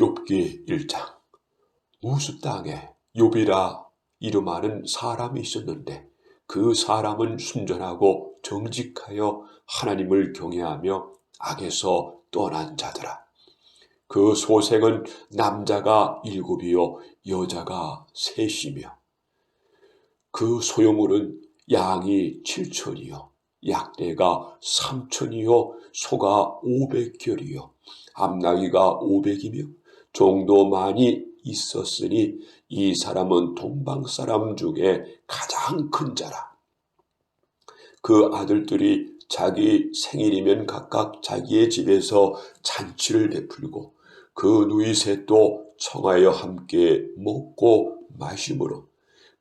욥기 1장 무수 땅에 욥이라 이름하는 사람이 있었는데 그 사람은 순전하고 정직하여 하나님을 경외하며 악에서 떠난 자더라. 그 소생은 남자가 일곱이요 여자가 셋이며 그 소유물은 양이 칠천이요 약대가 삼천이요 소가 오백결이요 암나기가 오백이며 종도 많이 있었으니 이 사람은 동방 사람 중에 가장 큰 자라. 그 아들들이 자기 생일이면 각각 자기의 집에서 잔치를 베풀고 그 누이 셋도 청하여 함께 먹고 마시므로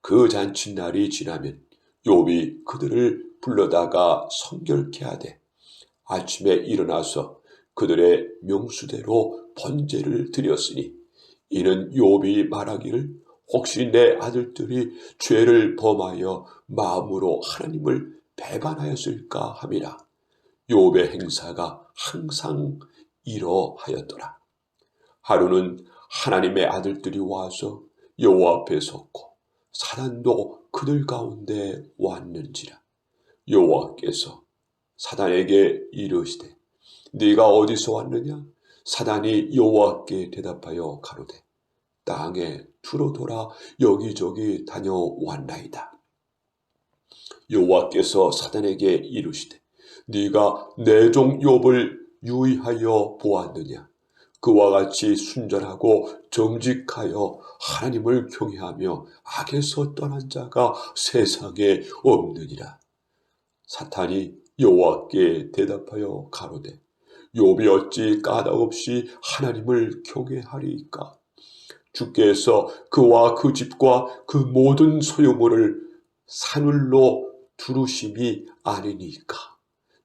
그 잔치날이 지나면 욥이 그들을 불러다가 성결케 하되 아침에 일어나서 그들의 명수대로 번제를 드렸으니 이는 욥이 말하기를 혹시 내 아들들이 죄를 범하여 마음으로 하나님을 배반하였을까 함이라. 욥의 행사가 항상 이러하였더라. 하루는 하나님의 아들들이 와서 여호와 앞에 섰고 사단도 그들 가운데 왔는지라. 여호와께서 사단에게 이르시되 네가 어디서 왔느냐 사단이 여호와께 대답하여 가로되 땅에 두루 돌아 여기저기 다녀왔나이다. 여호와께서 사단에게 이르시되 네가 내 종 욥을 유의하여 보았느냐 그와 같이 순전하고 정직하여 하나님을 경외하며 악에서 떠난 자가 세상에 없느니라 사탄이 여호와께 대답하여 가로되 욥이 어찌 까닭없이 하나님을 경외하리이까? 주께서 그와 그 집과 그 모든 소유물을 사늘로 두르심이 아니니까.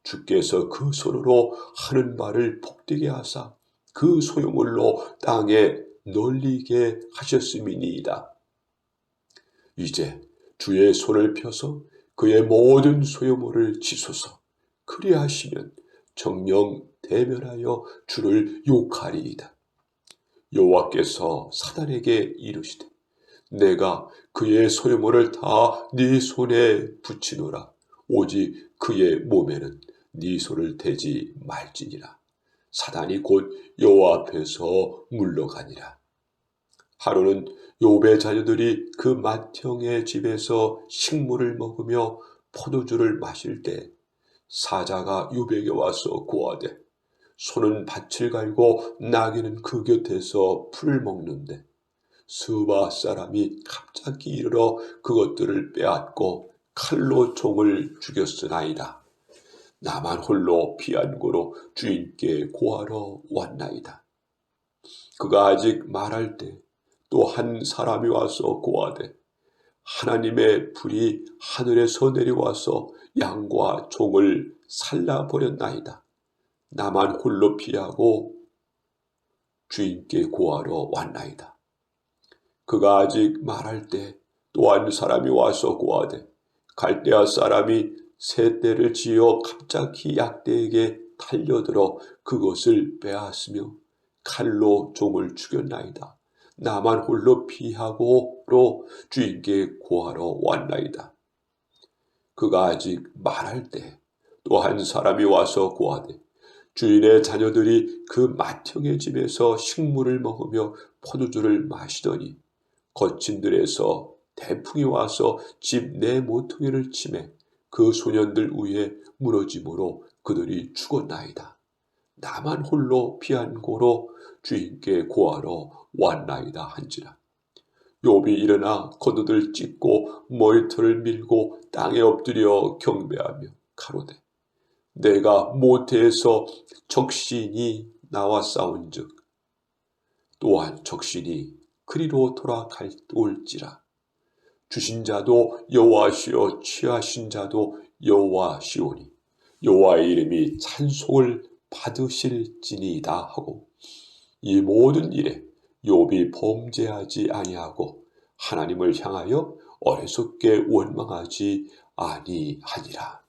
주께서 그 손으로 하는 말을 복되게 하사 그 소유물로 땅에 널리게 하셨음이니이다. 이제 주의 손을 펴서 그의 모든 소유물을 치소서 그리하시면 정령 대면하여 주를 욕하리이다. 여호와께서 사단에게 이르시되 내가 그의 소유물을 다 네 손에 붙이노라. 오직 그의 몸에는 네 손을 대지 말지니라. 사단이 곧 여호와 앞에서 물러가니라. 하루는 요배 자녀들이 그 맏형의 집에서 식물을 먹으며 포도주를 마실 때 사자가 유백에 와서 고하되 소는 밭을 갈고 나귀는 그 곁에서 풀을 먹는데 스바 사람이 갑자기 이르러 그것들을 빼앗고 칼로 종을 죽였으나이다. 나만 홀로 피한 고로 주인께 고하러 왔나이다. 그가 아직 말할 때 또 한 사람이 와서 고하되 하나님의 불이 하늘에서 내려와서 양과 종을 살라버렸나이다. 나만 홀로 피하고 주인께 고하러 왔나이다. 그가 아직 말할 때 또한 사람이 와서 고하되 갈대아 사람이 새 떼를 지어 갑자기 약대에게 달려들어 그것을 빼앗으며 칼로 종을 죽였나이다. 나만 홀로 피하고로 주인께 고하러 왔나이다. 그가 아직 말할 때 또 한 사람이 와서 고하되 주인의 자녀들이 그 맏형의 집에서 식물을 먹으며 포도주를 마시더니 거친 들에서 태풍이 와서 집 내 모퉁이를 치매 그 소년들 위에 무너짐으로 그들이 죽었나이다. 나만 홀로 피한 고로 주인께 고하러 왔나이다 한지라. 욥이 일어나 겉옷을 찢고 머리털을 밀고 땅에 엎드려 경배하며 가로되 내가 모태에서 적신이 나와 싸운즉 또한 적신이 그리로 돌아갈 올지라 주신 자도 여호와시요 취하신 자도 여호와시오니 여호와의 이름이 찬송을 받으실지니이다 하고 이 모든 일에 욥이 범죄하지 아니하고 하나님을 향하여 어리석게 원망하지 아니하니라.